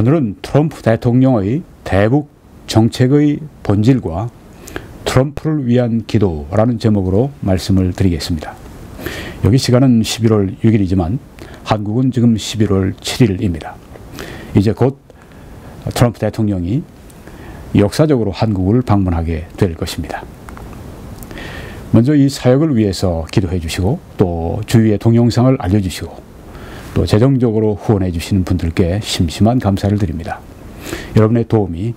오늘은 트럼프 대통령의 대북 정책의 본질과 트럼프를 위한 기도라는 제목으로 말씀을 드리겠습니다. 여기 시간은 11월 6일이지만 한국은 지금 11월 7일입니다. 이제 곧 트럼프 대통령이 역사적으로 한국을 방문하게 될 것입니다. 먼저 이 사역을 위해서 기도해 주시고 또 주위의 동영상을 알려주시고 또 재정적으로 후원해 주시는 분들께 심심한 감사를 드립니다. 여러분의 도움이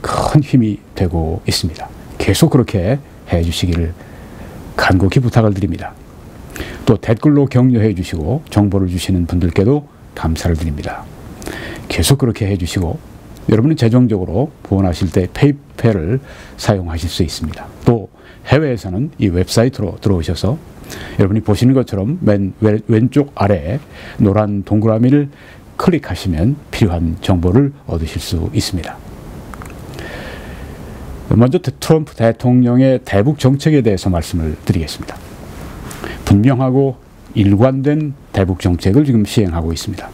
큰 힘이 되고 있습니다. 계속 그렇게 해 주시기를 간곡히 부탁을 드립니다. 또 댓글로 격려해 주시고 정보를 주시는 분들께도 감사를 드립니다. 계속 그렇게 해 주시고 여러분은 재정적으로 후원하실 때 페이펠을 사용하실 수 있습니다. 또 해외에서는 이 웹사이트로 들어오셔서 여러분이 보시는 것처럼 맨 왼쪽 아래 노란 동그라미를 클릭하시면 필요한 정보를 얻으실 수 있습니다. 먼저 트럼프 대통령의 대북 정책에 대해서 말씀을 드리겠습니다. 분명하고 일관된 대북 정책을 지금 시행하고 있습니다.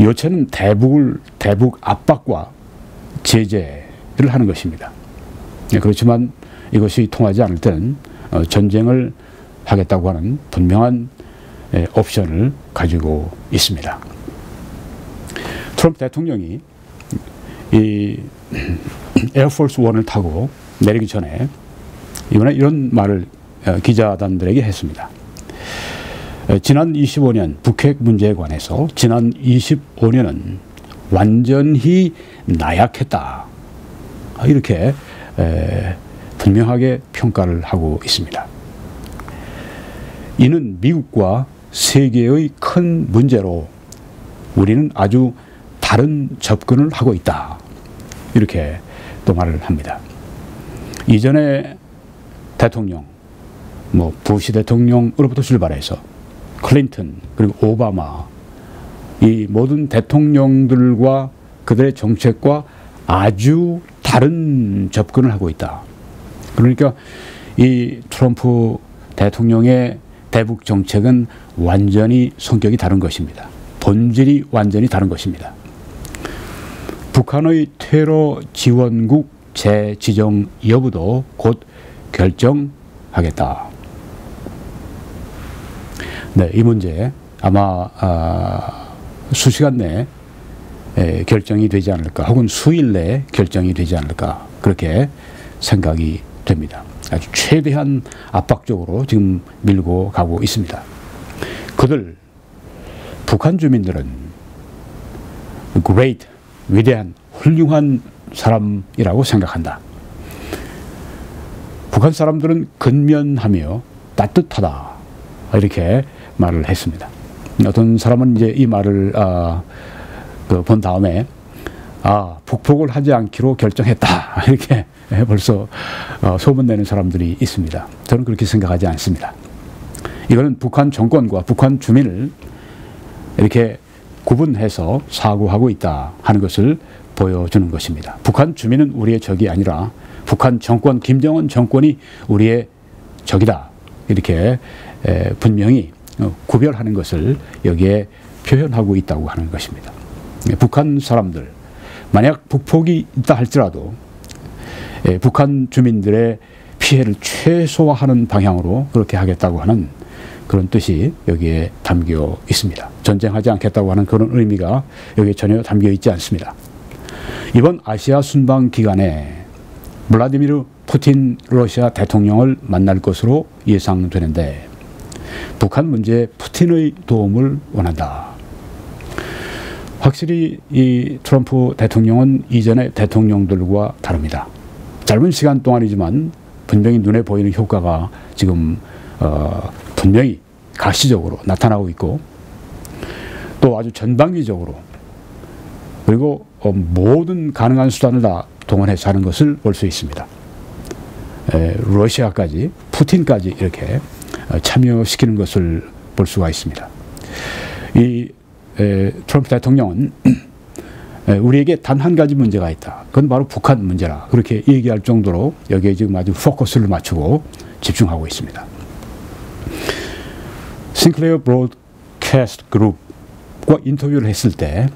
요체는 대북을 대북 압박과 제재를 하는 것입니다. 네, 그렇지만 이것이 통하지 않을 때는 어, 전쟁을 하겠다고 하는 분명한 옵션을 가지고 있습니다. 트럼프 대통령이 이 에어포스 원을 타고 내리기 전에 이번에 이런 말을 어, 기자단들에게 했습니다. 지난 25년 북핵 문제에 관해서 지난 25년은 완전히 나약했다. 이렇게 분명하게 평가를 하고 있습니다. 이는 미국과 세계의 큰 문제로 우리는 아주 다른 접근을 하고 있다. 이렇게 또 말을 합니다. 이전에 대통령, 뭐 부시 대통령으로부터 출발해서 클린턴 그리고 오바마 이 모든 대통령들과 그들의 정책과 아주 다른 접근을 하고 있다. 그러니까 이 트럼프 대통령의 대북 정책은 완전히 성격이 다른 것입니다. 본질이 완전히 다른 것입니다. 북한의 테러 지원국 재지정 여부도 곧 결정하겠다. 네, 이 문제 아마 아, 수시간 내에 결정이 되지 않을까 혹은 수일 내에 결정이 되지 않을까 그렇게 생각이 됩니다. 아주 최대한 압박적으로 지금 밀고 가고 있습니다. 그들 북한 주민들은 great 위대한 훌륭한 사람이라고 생각한다. 북한 사람들은 근면하며 따뜻하다. 이렇게 말을 했습니다. 어떤 사람은 이제 이 말을 아, 그 본 다음에 아 북폭을 하지 않기로 결정했다 이렇게 벌써 어, 소문내는 사람들이 있습니다. 저는 그렇게 생각하지 않습니다. 이거는 북한 정권과 북한 주민을 이렇게 구분해서 사고하고 있다 하는 것을 보여주는 것입니다. 북한 주민은 우리의 적이 아니라 북한 정권, 김정은 정권이 우리의 적이다. 이렇게 분명히 어, 구별하는 것을 여기에 표현하고 있다고 하는 것입니다. 북한 사람들, 만약 북폭이 있다 할지라도 북한 주민들의 피해를 최소화하는 방향으로 그렇게 하겠다고 하는 그런 뜻이 여기에 담겨 있습니다. 전쟁하지 않겠다고 하는 그런 의미가 여기에 전혀 담겨 있지 않습니다. 이번 아시아 순방 기간에 블라디미르 푸틴 러시아 대통령을 만날 것으로 예상되는데 북한 문제에 푸틴의 도움을 원한다. 확실히 이 트럼프 대통령은 이전의 대통령들과 다릅니다. 짧은 시간 동안이지만 분명히 눈에 보이는 효과가 지금 어, 분명히 가시적으로 나타나고 있고 또 아주 전방위적으로 그리고 어, 모든 가능한 수단을 다 동원해서 하는 것을 볼 수 있습니다. 에, 러시아까지 푸틴까지 이렇게 어, 참여시키는 것을 볼 수가 있습니다. 이 에, 트럼프 대통령은 에, 우리에게 단 한 가지 문제가 있다. 그건 바로 북한 문제라. 그렇게 얘기할 정도로 여기에 지금 아주 포커스를 맞추고 집중하고 있습니다. 싱클레어 브로드캐스트 그룹과 인터뷰를 했을 때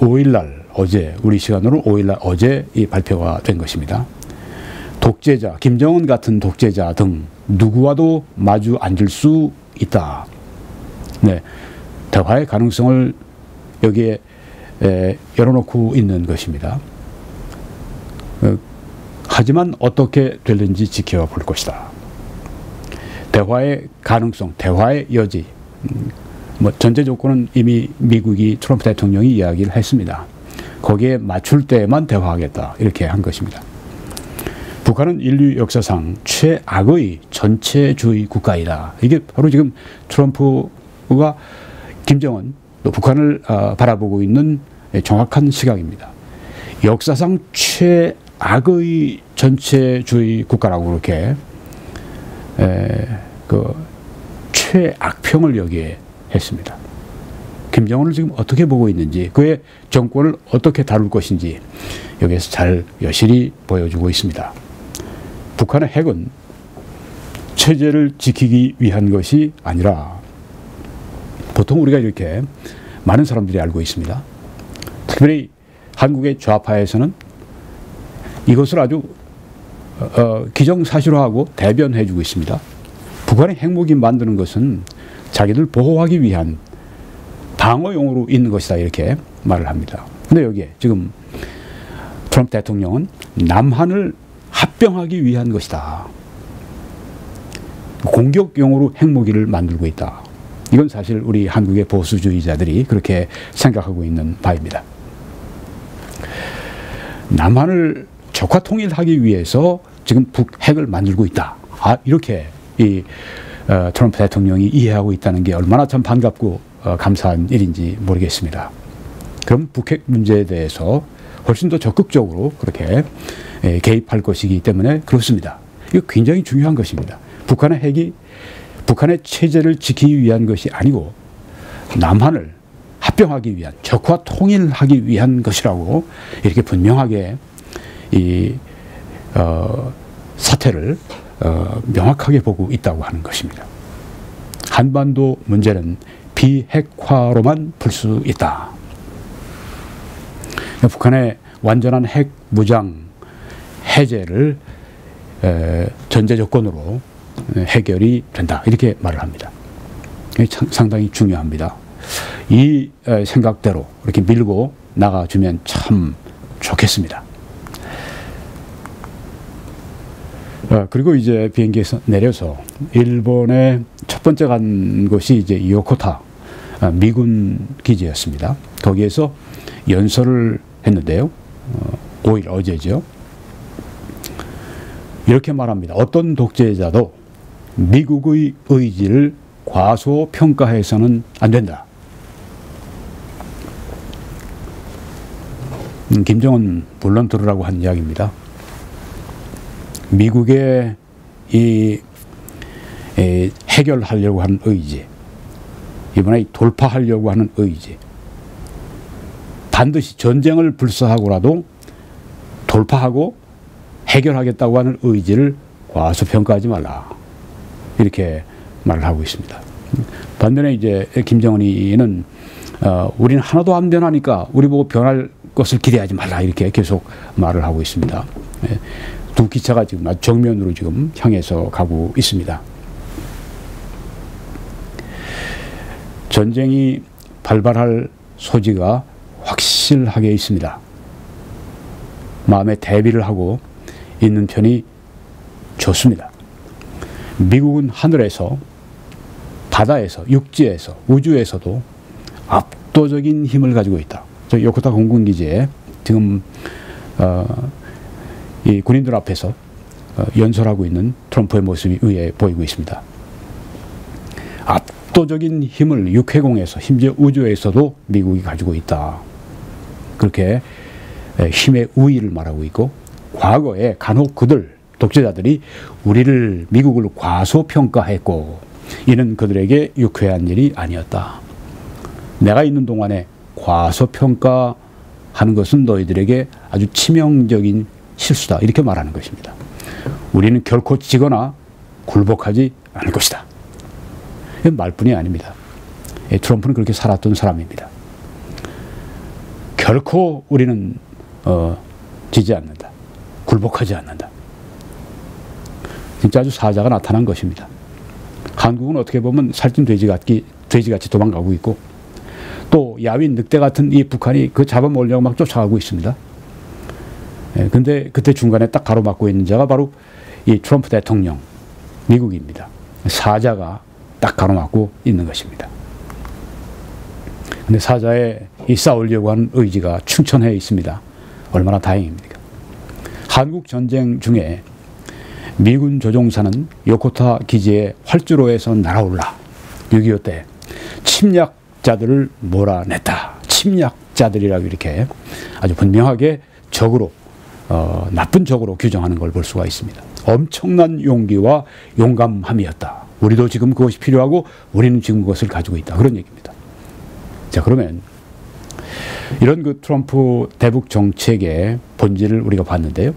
5일날 예, 어제 우리 시간으로 5일날 어제 이 발표가 된 것입니다. 독재자 김정은 같은 독재자 등 누구와도 마주 앉을 수 있다. 네, 대화의 가능성을 여기에 에, 열어놓고 있는 것입니다. 어, 하지만 어떻게 될는지 지켜볼 것이다. 대화의 가능성, 대화의 여지. 음, 뭐 전제 조건은 이미 미국이 트럼프 대통령이 이야기를 했습니다. 거기에 맞출 때만 대화하겠다 이렇게 한 것입니다. 북한은 인류 역사상 최악의 전체주의 국가이다. 이게 바로 지금 트럼프가 김정은 또 북한을 어, 바라보고 있는 정확한 시각입니다. 역사상 최악의 전체주의 국가라고 그렇게 에, 그 최악평을 여기에 했습니다. 김정은을 지금 어떻게 보고 있는지 그의 정권을 어떻게 다룰 것인지 여기에서 잘 여실히 보여주고 있습니다. 북한의 핵은 체제를 지키기 위한 것이 아니라 보통 우리가 이렇게 많은 사람들이 알고 있습니다. 특별히 한국의 좌파에서는 이것을 아주 어, 기정사실화하고 대변해주고 있습니다. 북한의 핵무기 만드는 것은 자기들 보호하기 위한 방어용으로 있는 것이다 이렇게 말을 합니다. 근데 여기에 지금 트럼프 대통령은 남한을 합병하기 위한 것이다. 공격용으로 핵무기를 만들고 있다. 이건 사실 우리 한국의 보수주의자들이 그렇게 생각하고 있는 바입니다. 남한을 적화 통일하기 위해서 지금 북핵을 만들고 있다. 아, 이렇게 이 어, 트럼프 대통령이 이해하고 있다는 게 얼마나 참 반갑고 어, 감사한 일인지 모르겠습니다. 그럼 북핵 문제에 대해서 훨씬 더 적극적으로 그렇게 예, 개입할 것이기 때문에 그렇습니다. 이거 굉장히 중요한 것입니다. 북한의 핵이 북한의 체제를 지키기 위한 것이 아니고 남한을 합병하기 위한 적화 통일하기 위한 것이라고 이렇게 분명하게 이 어, 사태를 어, 명확하게 보고 있다고 하는 것입니다. 한반도 문제는 비핵화로만 풀 수 있다. 북한의 완전한 핵 무장 해제를 에, 전제 조건으로 해결이 된다. 이렇게 말을 합니다. 상당히 중요합니다. 이 생각대로 이렇게 밀고 나가주면 참 좋겠습니다. 어, 그리고 이제 비행기에서 내려서 일본의 첫 번째 간 곳이 이제 요코타 어, 미군 기지였습니다. 거기에서 연설을 했는데요. 5일 어, 어제죠. 이렇게 말합니다. 어떤 독재자도 미국의 의지를 과소평가해서는 안 된다. 음, 김정은 물론 들으라고 한 이야기입니다. 미국의 이, 이 해결하려고 하는 의지, 이번에 돌파하려고 하는 의지, 반드시 전쟁을 불사하고라도 돌파하고 해결하겠다고 하는 의지를 과소평가하지 말라. 이렇게 말을 하고 있습니다. 반면에 이제 김정은이는 어, 우리는 하나도 안 변하니까 우리 보고 변할 것을 기대하지 말라 이렇게 계속 말을 하고 있습니다. 예, 두 기차가 지금 정면으로 지금 향해서 가고 있습니다. 전쟁이 발발할 소지가 확실하게 있습니다. 마음에 대비를 하고 있는 편이 좋습니다. 미국은 하늘에서 바다에서 육지에서 우주에서도 압도적인 힘을 가지고 있다. 저 요코타 공군기지에 지금 어, 이 군인들 앞에서 어, 연설하고 있는 트럼프의 모습이 위에 보이고 있습니다. 압도적인 힘을 육해공에서 심지어 우주에서도 미국이 가지고 있다. 그렇게 힘의 우위를 말하고 있고 과거에 간혹 그들 독재자들이 우리를 미국을 과소평가했고 이는 그들에게 유쾌한 일이 아니었다. 내가 있는 동안에 과소평가하는 것은 너희들에게 아주 치명적인 실수다. 이렇게 말하는 것입니다. 우리는 결코 지거나 굴복하지 않을 것이다. 말뿐이 아닙니다. 예, 트럼프는 그렇게 살았던 사람입니다. 결코 우리는 어, 지지 않는다. 굴복하지 않는다. 진짜 아주 사자가 나타난 것입니다. 한국은 어떻게 보면 살찐 돼지같이, 돼지같이 도망가고 있고 또 야윈 늑대 같은 이 북한이 그 잡아먹으려고 막 쫓아가고 있습니다. 예, 근데 그때 중간에 딱 가로막고 있는 자가 바로 이 트럼프 대통령, 미국입니다. 사자가 딱 가로막고 있는 것입니다. 근데 사자의 이 싸우려고 하는 의지가 충천해 있습니다. 얼마나 다행입니까? 한국 전쟁 중에 미군 조종사는 요코타 기지에 활주로에서 날아올라 6.25 때 침략 자들을 몰아냈다. 침략자들이라고 이렇게 아주 분명하게 적으로 어, 나쁜 적으로 규정하는 걸 볼 수가 있습니다. 엄청난 용기와 용감함이었다. 우리도 지금 그것이 필요하고 우리는 지금 그것을 가지고 있다. 그런 얘기입니다. 자, 그러면 이런 그 트럼프 대북 정책의 본질을 우리가 봤는데요.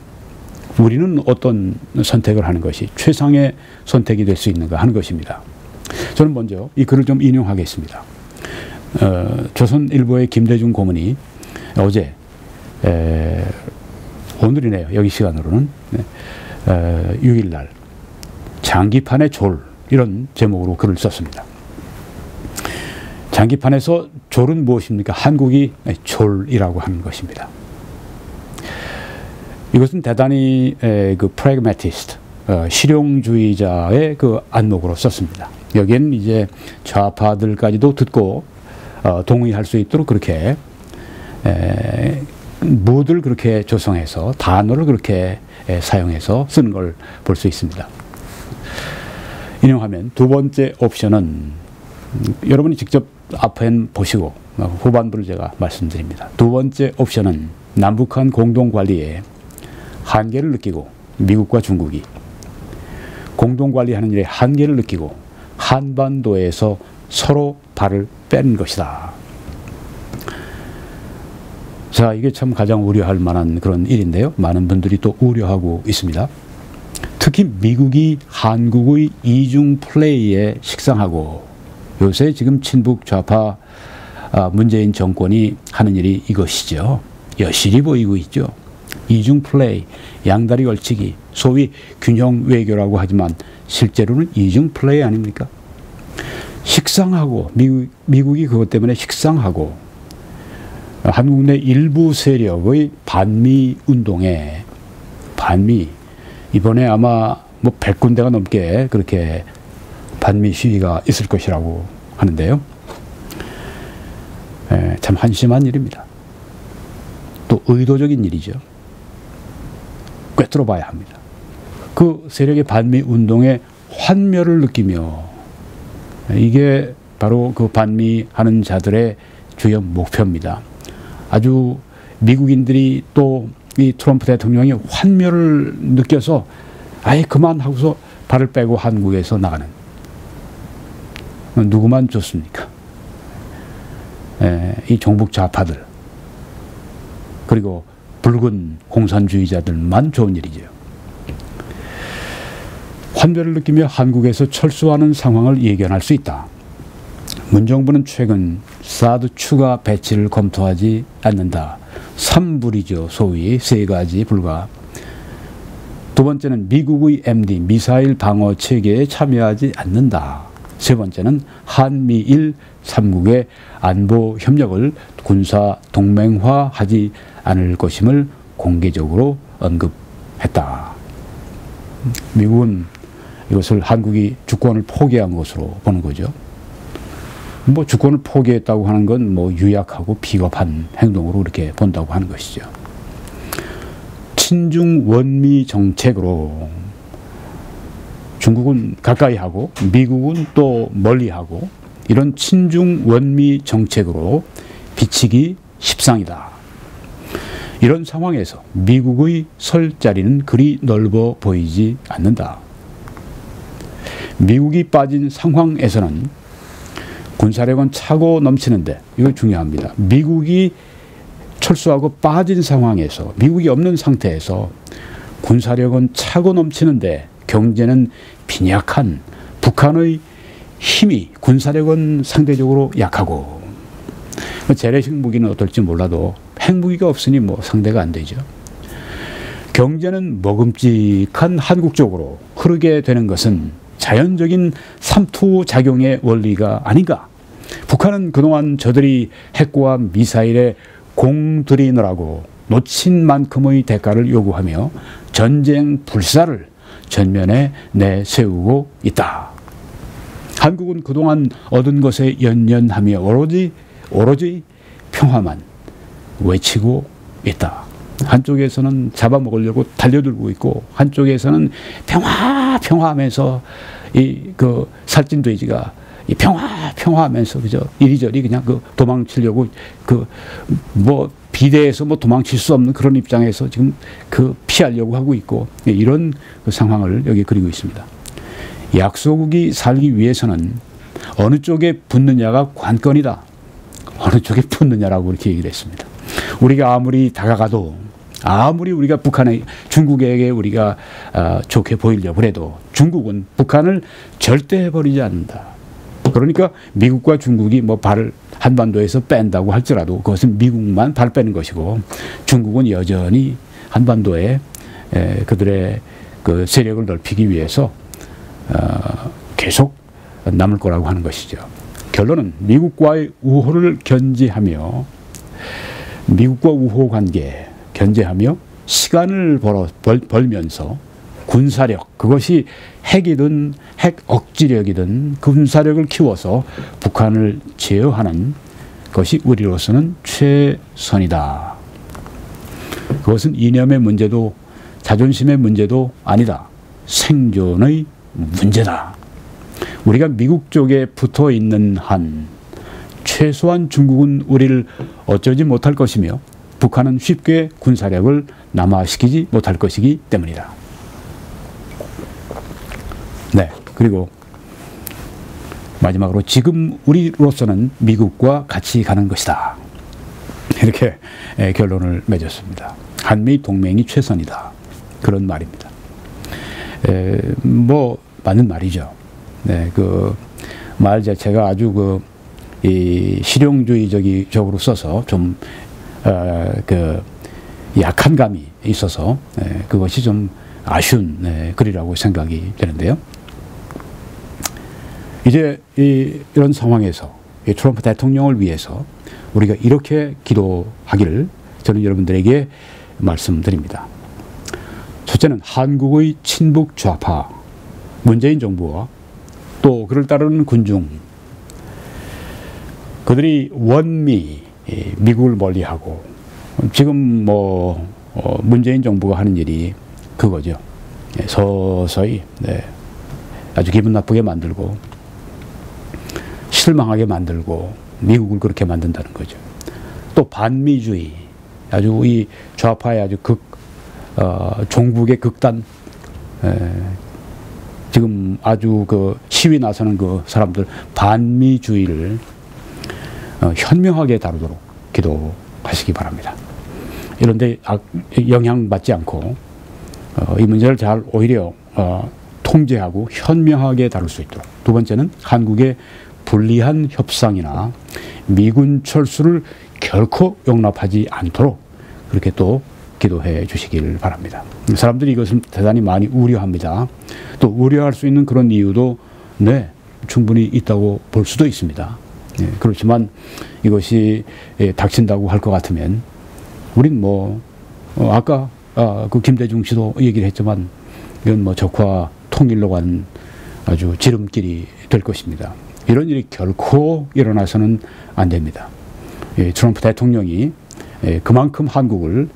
우리는 어떤 선택을 하는 것이 최상의 선택이 될 수 있는가 하는 것입니다. 저는 먼저 이 글을 좀 인용하겠습니다. 어, 조선일보의 김대중 고문이 어제 에, 오늘이네요. 여기 시간으로는 네, 에, 6일날 장기판의 졸 이런 제목으로 글을 썼습니다. 장기판에서 졸은 무엇입니까? 한국이 졸이라고 하는 것입니다. 이것은 대단히 에, 그 프래그매티스트, 어, 실용주의자의 그 안목으로 썼습니다. 여기엔 이제 좌파들까지도 듣고 어, 동의할 수 있도록 그렇게 에, 무를 그렇게 조성해서 단어를 그렇게 에, 사용해서 쓰는 걸 볼 수 있습니다. 인용하면 두 번째 옵션은 음, 여러분이 직접 앞엔 보시고 후반부를 제가 말씀드립니다. 두 번째 옵션은 남북한 공동 관리에 한계를 느끼고 미국과 중국이 공동 관리하는 일에 한계를 느끼고 한반도에서 서로 발을 뺀 것이다. 자, 이게 참 가장 우려할 만한 그런 일인데요. 많은 분들이 또 우려하고 있습니다. 특히 미국이 한국의 이중 플레이에 식상하고 요새 지금 친북 좌파 아, 문재인 정권이 하는 일이 이것이죠. 여실히 보이고 있죠. 이중 플레이, 양다리 걸치기, 소위 균형 외교라고 하지만 실제로는 이중 플레이 아닙니까? 식상하고 미국, 미국이 그것 때문에 식상하고 한국 내 일부 세력의 반미 운동에 반미 이번에 아마 뭐 100군데가 넘게 그렇게 반미 시위가 있을 것이라고 하는데요. 에, 참 한심한 일입니다. 또 의도적인 일이죠. 꿰뚫어 봐야 합니다. 그 세력의 반미 운동의 환멸을 느끼며 이게 바로 그 반미하는 자들의 주요 목표입니다. 아주 미국인들이 또 이 트럼프 대통령이 환멸을 느껴서 아예 그만하고서 발을 빼고 한국에서 나가는 누구만 좋습니까? 에, 이 종북 좌파들 그리고 붉은 공산주의자들만 좋은 일이죠. 환멸을 느끼며 한국에서 철수하는 상황을 예견할 수 있다. 문정부는 최근 사드 추가 배치를 검토하지 않는다. 3불이죠. 소위 세 가지 불가. 두 번째는 미국의 MD 미사일 방어 체계에 참여하지 않는다. 세 번째는 한미일 3국의 안보 협력을 군사 동맹화하지 않을 것임을 공개적으로 언급했다. 미국은 이것을 한국이 주권을 포기한 것으로 보는 거죠. 뭐 주권을 포기했다고 하는 건 뭐 유약하고 비겁한 행동으로 이렇게 본다고 하는 것이죠. 친중 원미 정책으로 중국은 가까이 하고 미국은 또 멀리 하고 이런 친중 원미 정책으로 비치기 십상이다. 이런 상황에서 미국의 설 자리는 그리 넓어 보이지 않는다. 미국이 빠진 상황에서는 군사력은 차고 넘치는데 이거 중요합니다. 미국이 철수하고 빠진 상황에서 미국이 없는 상태에서 군사력은 차고 넘치는데 경제는 빈약한 북한의 힘이 군사력은 상대적으로 약하고 재래식 무기는 어떨지 몰라도 핵무기가 없으니 뭐 상대가 안 되죠. 경제는 먹음직한 한국 쪽으로 흐르게 되는 것은 자연적인 삼투 작용의 원리가 아닌가. 북한은 그동안 저들이 핵과 미사일에 공들이느라고 놓친 만큼의 대가를 요구하며 전쟁 불사를 전면에 내세우고 있다. 한국은 그동안 얻은 것에 연연하며 오로지 오로지 평화만 외치고 있다. 한쪽에서는 잡아먹으려고 달려들고 있고 한쪽에서는 평화 평화하면서 이 그 살찐 돼지가 이 평화 평화하면서 그죠 이리저리 그냥 그 도망치려고 그 뭐 비대해서 뭐 도망칠 수 없는 그런 입장에서 지금 그 피하려고 하고 있고 이런 그 상황을 여기 그리고 있습니다. 약소국이 살기 위해서는 어느 쪽에 붙느냐가 관건이다. 어느 쪽에 붙느냐라고 이렇게 얘기를 했습니다. 우리가 아무리 다가가도 아무리 우리가 북한에 중국에게 우리가 어, 좋게 보이려고 해도 중국은 북한을 절대 버리지 않는다. 그러니까 미국과 중국이 뭐 발을 한반도에서 뺀다고 할지라도 그것은 미국만 발 빼는 것이고 중국은 여전히 한반도에 에, 그들의 그 세력을 넓히기 위해서 어, 계속 남을 거라고 하는 것이죠. 결론은 미국과의 우호를 견지하며 미국과 우호 관계 견제하며 시간을 벌어, 벌, 벌면서 군사력 그것이 핵이든 핵 억지력이든 군사력을 키워서 북한을 제어하는 것이 우리로서는 최선이다. 그것은 이념의 문제도 자존심의 문제도 아니다. 생존의 문제다. 우리가 미국 쪽에 붙어 있는 한 최소한 중국은 우리를 어쩌지 못할 것이며 북한은 쉽게 군사력을 남하시키지 못할 것이기 때문이다. 네. 그리고 마지막으로 지금 우리로서는 미국과 같이 가는 것이다. 이렇게 결론을 맺었습니다. 한미 동맹이 최선이다. 그런 말입니다. 에, 뭐 맞는 말이죠. 네, 그 말 자체가 아주 그 이 실용주의적으로 써서 좀 어, 그 약한 감이 있어서 네, 그것이 좀 아쉬운 네, 글이라고 생각이 되는데요. 이제 이, 이런 상황에서 이 트럼프 대통령을 위해서 우리가 이렇게 기도하기를 저는 여러분들에게 말씀드립니다. 첫째는 한국의 친북 좌파 문재인 정부와 또 그를 따르는 군중 그들이 원미 미국을 멀리하고 지금 뭐 어, 문재인 정부가 하는 일이 그거죠. 예, 서서히 네. 아주 기분 나쁘게 만들고 실망하게 만들고 미국을 그렇게 만든다는 거죠. 또 반미주의 아주 이 좌파의 아주 극 어, 종북의 극단 에, 지금 아주 그 시위 나서는 그 사람들 반미주의를 어, 현명하게 다루도록 기도하시기 바랍니다. 이런데 영향받지 않고 어, 이 문제를 잘 오히려 어, 통제하고 현명하게 다룰 수 있도록 두 번째는 한국의 불리한 협상이나 미군 철수를 결코 용납하지 않도록 그렇게 또 기도해 주시길 바랍니다. 사람들이 이것을 대단히 많이 우려합니다. 또 우려할 수 있는 그런 이유도 네, 충분히 있다고 볼 수도 있습니다. 예, 그렇지만 이것이 예, 닥친다고 할 것 같으면 우린 뭐 어, 아까 아, 그 김대중 씨도 얘기를 했지만 이건 뭐 적화 통일로 간 아주 지름길이 될 것입니다. 이런 일이 결코 일어나서는 안 됩니다. 예, 트럼프 대통령이 예, 그만큼 한국을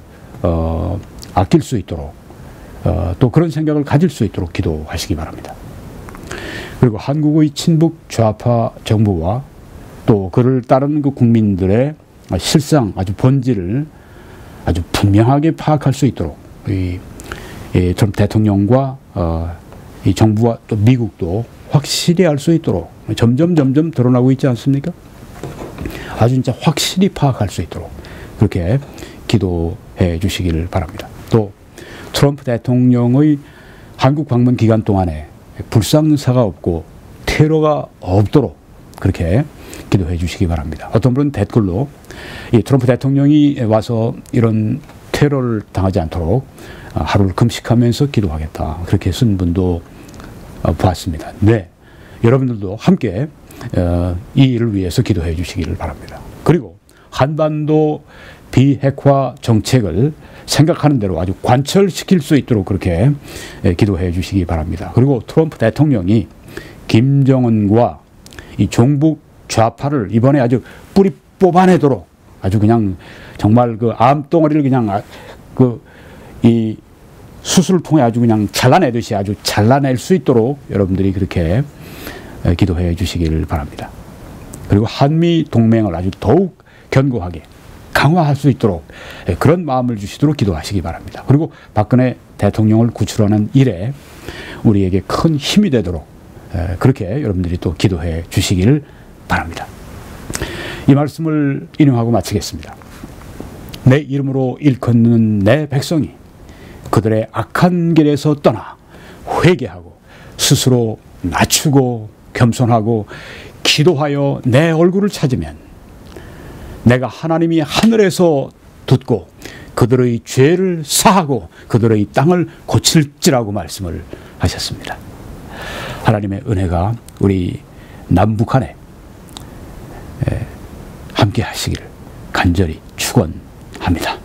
어, 아낄 수 있도록 어, 또 그런 생각을 가질 수 있도록 기도하시기 바랍니다. 그리고 한국의 친북 좌파 정부와 또 그를 따르는 그 국민들의 실상 아주 본질을 아주 분명하게 파악할 수 있도록 이, 이 트럼프 대통령과 어, 이 정부와 또 미국도 확실히 알 수 있도록 점점 점점 드러나고 있지 않습니까? 아주 진짜 확실히 파악할 수 있도록 그렇게 기도해 주시기를 바랍니다. 또 트럼프 대통령의 한국 방문 기간 동안에 불상사가 없고 테러가 없도록 그렇게 기도해 주시기 바랍니다. 어떤 분은 댓글로 이 트럼프 대통령이 와서 이런 테러를 당하지 않도록 하루를 금식하면서 기도하겠다. 그렇게 쓴 분도 보았습니다. 네. 여러분들도 함께 어, 이 일을 위해서 기도해 주시기를 바랍니다. 그리고 한반도 비핵화 정책을 생각하는 대로 아주 관철시킬 수 있도록 그렇게 기도해 주시기 바랍니다. 그리고 트럼프 대통령이 김정은과 이 종북 좌파를 이번에 아주 뿌리 뽑아내도록 아주 그냥 정말 그 암덩어리를 그냥 아, 그이 수술을 통해 아주 그냥 잘라내듯이 아주 잘라낼 수 있도록 여러분들이 그렇게 기도해 주시길 바랍니다. 그리고 한미 동맹을 아주 더욱 견고하게 강화할 수 있도록 그런 마음을 주시도록 기도하시기 바랍니다. 그리고 박근혜 대통령을 구출하는 일에 우리에게 큰 힘이 되도록 그렇게 여러분들이 또 기도해 주시기를 바랍니다. 이 말씀을 인용하고 마치겠습니다. 내 이름으로 일컫는 내 백성이 그들의 악한 길에서 떠나 회개하고 스스로 낮추고 겸손하고 기도하여 내 얼굴을 찾으면 내가 하나님이 하늘에서 듣고 그들의 죄를 사하고 그들의 땅을 고칠지라고 말씀을 하셨습니다. 하나님의 은혜가 우리 남북한에 함께 하시기를 간절히 축원합니다.